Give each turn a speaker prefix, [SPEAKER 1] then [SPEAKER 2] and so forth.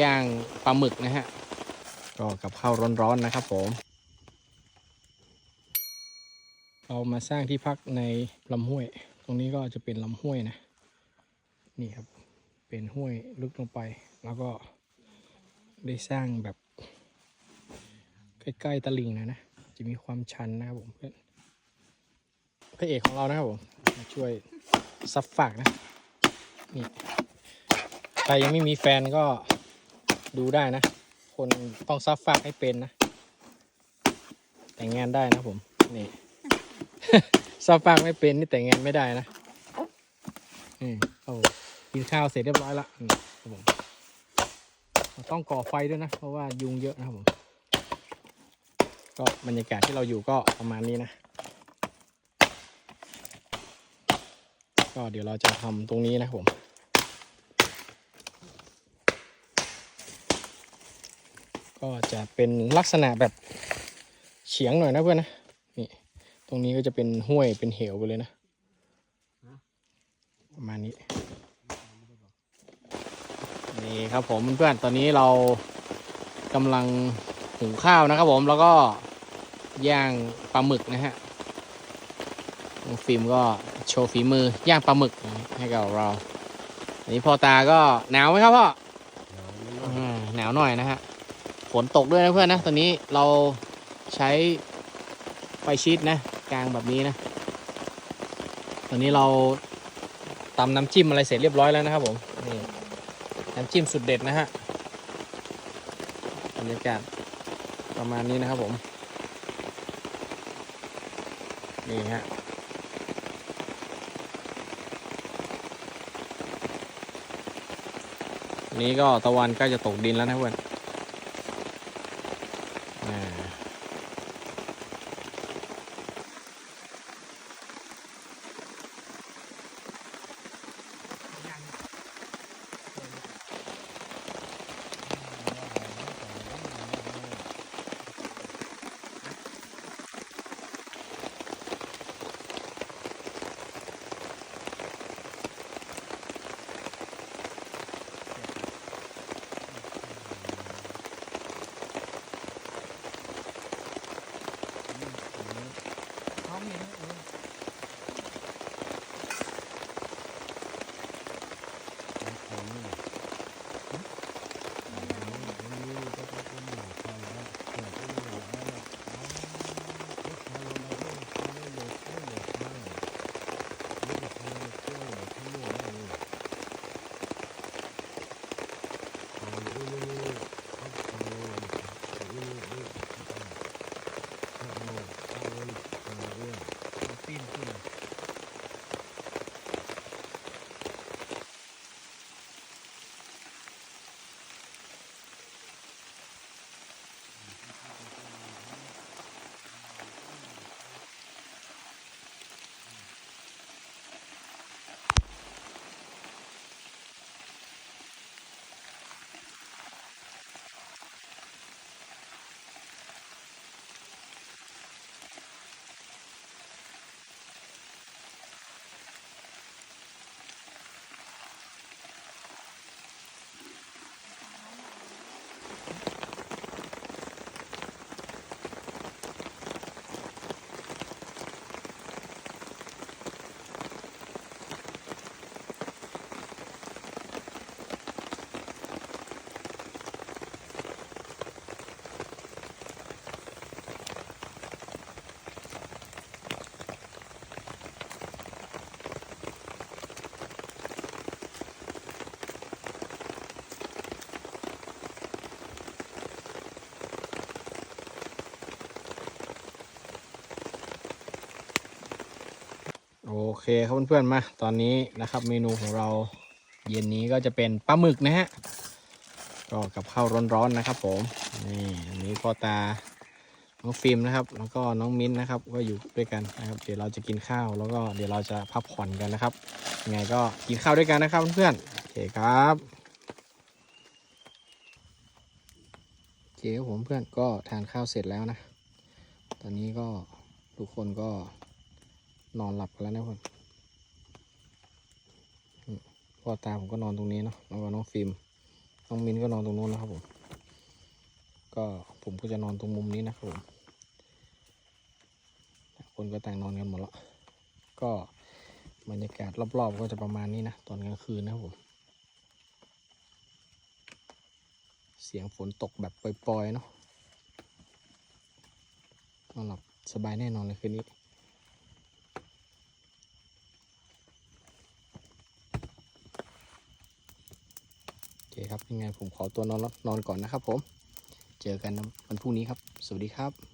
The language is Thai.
[SPEAKER 1] ย่างปลาหมึกนะฮะ ก็กับข้าวร้อนๆนะครับผม เรามาสร้างที่พักในลำห้วย ตรงนี้ก็จะเป็นลำห้วยนะ นี่ครับ เป็นห้วยลึกลงไป แล้วก็ได้สร้างแบบ ใกล้ๆตลิ่งนะนะ จะมีความชันนะครับผมเพื่อนพระเอกของเรานะครับผมมาช่วยซับฝากนะนี่ใครยังไม่มีแฟนก็ ดูได้นะ คนต้องซับฝากให้เป็นนะ แต่งงานได้นะผมนี่ซับฝากไม่เป็นนี่แต่งงานไม่ได้นะนี่โอ้กินข้าวเสร็จเรียบร้อยละครับผมต้องก่อไฟด้วยนะ เพราะว่ายุงเยอะนะครับผม ก็บรรยากาศที่เราอยู่ก็ประมาณนี้นะ ก็เดี๋ยวเราจะทำตรงนี้นะครับผม ก็จะเป็นลักษณะแบบเฉียงหน่อยนะเพื่อนนะนี่ตรงนี้ก็จะเป็นห้วยเป็นเหวไปเลยนะประมาณนี้นี่ครับผมเพื่อนๆตอนนี้เรากำลังหุงข้าวนะครับผมแล้วก็ย่างปลาหมึกนะฮะน้องฟิล์มก็โชว์ฝีมือย่างปลาหมึกให้กับเราอันนี้พ่อตาก็หนาวไหมครับพ่ออ่าหนาวหน่อยนะฮะ ฝนตกด้วยนะเพื่อนนะ ตอนนี้เราใช้ไฟชีตนะ กลางแบบนี้นะ ตอนนี้เราตำน้ำจิ้มอะไรเสร็จเรียบร้อยแล้วนะครับผมนี่น้ำจิ้มสุดเด็ดนะฮะบรรยากาศประมาณนี้นะครับผม นี่ฮะนี้ก็ตะวันใกล้จะตกดินแล้วนะเพื่อน เคครับเพื่อนๆมา ตอนนี้นะครับ เมนูของเราเย็นนี้ก็จะเป็นปลาหมึกนะฮะก็กับข้าวร้อนๆนะครับ ผมนี่อันนี้พ่อตาน้องฟิล์มนะครับ แล้วก็น้องมิ้นนะครับก็อยู่ด้วยกันนะครับ เดี๋ยวเราจะกินข้าวแล้วก็เดี๋ยวเราจะพักผ่อนกันนะครับยังไงก็กินข้าวด้วยกันนะครับเพื่อนๆโอเคครับโอเคครับผมเพื่อนก็ทานข้าวเสร็จแล้วนะ ตอนนี้ก็ทุกคนก็ นอนหลับกันแล้วนะเพื่อนพ่อตาผมก็นอนตรงนี้เนาะแล้วก็น้องฟิล์มน้องมินก็นอนตรงนู้นนะครับผม ก็ผมก็จะนอนตรงมุมนี้นะครับผมคนก็ต่างนอนกันหมดแล้ว ก็บรรยากาศรอบๆก็จะประมาณนี้นะตอนกลางคืนนะครับผม เสียงฝนตกแบบปล่อยๆเนาะนอนหลับสบายแน่นอนเลยคืนนี้ โอเคครับยังไงผมขอตัวนอนนอนก่อนนะครับผม เจอกันวันพรุ่งนี้ครับ สวัสดีครับ